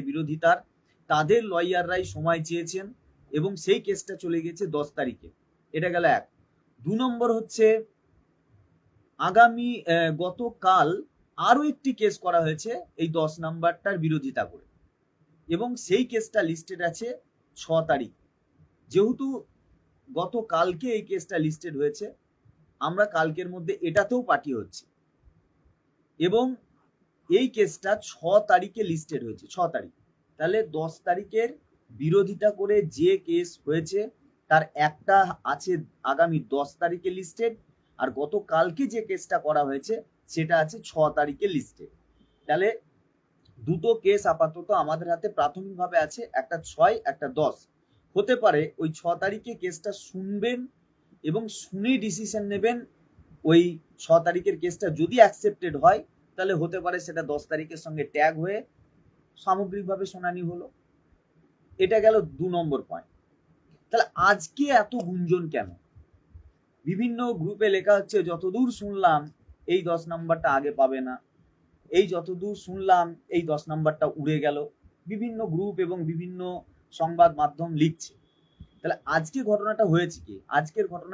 বিরোধিতার তাদের লয়াররাই সময় চেয়েছেন এবং সেই কেসটা চলে গেছে দশ তারিখে। এটা গেল এক। দু নম্বর হচ্ছে, আগামী গতকাল আরও একটি কেস করা হয়েছে এই দশ নাম্বারটার বিরোধিতা করে। এবং সেই কেসটা লিস্টেড আছে ছ তারিখ। যেহেতু গতকালকে এই কেসটা লিস্টেড হয়েছে, আমরা কালকের মধ্যে এটাতেও পার্টি হচ্ছে। এবং এই কেসটা ছ তারিখে লিস্টেড হয়েছে, ছ তারিখ। তাহলে দশ তারিখের বিরোধিতা করে যে কেস হয়েছে, তার একটা আছে আগামী দশ তারিখে লিস্টেড আর গতকালকে যে কেসটা করা হয়েছে, সেটা আছে ছ তারিখে লিস্টেড তাহলে দুটো কেস আপাতত আমাদের হাতে প্রাথমিকভাবে আছে, একটা ছয়, একটা দশ। হতে পারে ওই ছ তারিখে কেসটা শুনবেন এবং শুনে ডিসিশন নেবেন ওই ছ তারিখের কেসটা যদি অ্যাকসেপ্টেড হয় তাহলে হতে পারে সেটা দশ তারিখের সঙ্গে ট্যাগ হয়ে সামগ্রিকভাবে শুনানি হলো। এটা গেল দু নম্বর পয়েন্ট তাহলে আজকে এত গুঞ্জন কেন? বিভিন্ন গ্রুপে লেখা হচ্ছে, যতদূর শুনলাম, এই দশ নাম্বারটা আগে পাবে না। এই যতদূর শুনলাম, এই দশ নাম্বারটা উড়ে গেল। বিভিন্ন গ্রুপ এবং বিভিন্ন সংবাদ মাধ্যম লিখছে। তাহলে আজকে ঘটনাটা হয়েছে কি? আজকের ঘটনা